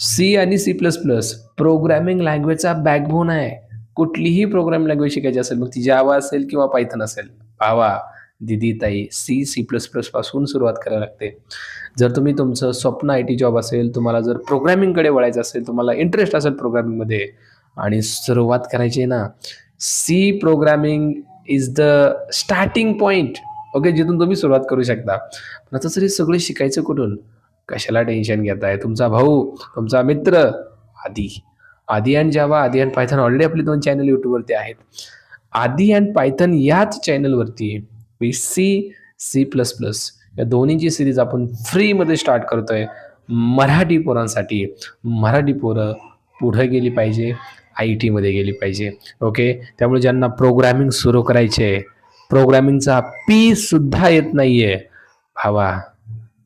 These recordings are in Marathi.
सी आणि सी प्लस प्लस प्रोग्रॅमिंग लँग्वेजचा बॅकबोन आहे. कुठलीही प्रोग्रामिंग लँग्वेज शिकायची असेल मग ती जावा असेल किंवा पायथन असेल. भावा दिदी ताई सी सी प्लस प्लसपासून सुरुवात करायला लागते. जर तुम्ही तुमचं स्वप्न आय टी जॉब असेल तुम्हाला जर प्रोग्रॅमिंगकडे वळायचं असेल तुम्हाला इंटरेस्ट असेल प्रोग्रॅमिंगमध्ये आणि सुरुवात करायची आहे ना C programming is the starting point okay जिथून तुम्ही सुरुवात करू शकता. पण आता तरी सगळे शिकायचं कुठून? कशाला टेन्शन घेताय? तुमचा भाऊ तुमचा मित्र आदी. आदी अँड जावा आदी अँड पायथन ऑलरेडी आपले दोन चॅनल यूट्यूबवरती आहेत. आदी अँड पायथन याच चॅनलवरती सी सी प्लस प्लस या दोन्हीची सिरीज आपण फ्रीमध्ये स्टार्ट करतोय. मराठी पोरांसाठी. मराठी पोरं पुढे गेली पाहिजे आय टीमध्ये गेली पाहिजे. ओके त्यामुळे ज्यांना प्रोग्रॅमिंग सुरू करायचे आहे प्रोग्रॅमिंगचा पीसुद्धा येत नाही आहे भावा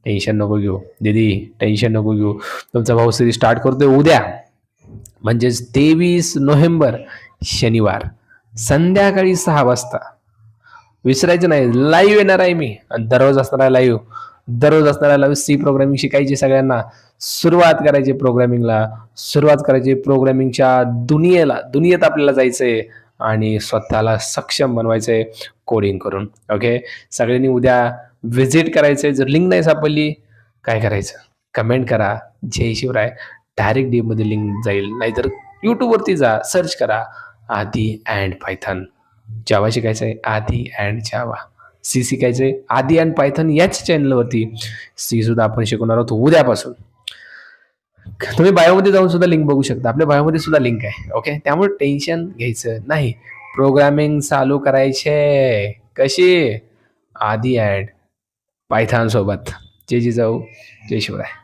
टेन्शन नको घेऊ. दीदी टेन्शन नको घेऊ. तुमचा भाऊ सिरीज स्टार्ट करतोय उद्या. म्हणजेच तेवीस नोव्हेंबर शनिवार. संध्याकाळी सहा वाजता. विसरायचं नाही. लाईव्ह येणार आहे मी. आणि दररोज असणार आहे लाईव्ह दररोज असणार आहे लाईव्ह सी प्रोग्रामिंग शिकायची सगळ्यांना. सुरुवात करायची प्रोग्रामिंगला सुरुवात करायची प्रोग्रामिंगच्या दुनियेला. दुनियेत आपल्याला जायचं आहे आणि स्वतःला सक्षम बनवायचं आहे कोडिंग करून. ओके सगळ्यांनी उद्या व्हिजिट करायचं. आहे जर लिंक नाही सापडली काय करायचं? कमेंट करा. जय शिवराय. डायरेक्ट डीमध्ये लिंक जाईल. नाहीतर यूट्यूबवरती जा. सर्च करा. आधी अँड पायथन जावा शिकायचं आहे आधी अँड जावा सी शिकायचं आहे आधी अँड पायथन याच चॅनलवरती सी सुद्धा आपण शिकवणार आहोत उद्यापासून. तुम्ही बायोमध्ये जाऊन सुद्धा लिंक बघू शकता. आपल्या बायोमध्ये सुद्धा लिंक आहे. ओके त्यामुळे टेन्शन घ्यायचं नाही. प्रोग्रामिंग चालू करायचे. कशी? आधी ॲड पायथान सोबत. जय जिजाऊ. जय शिवराय.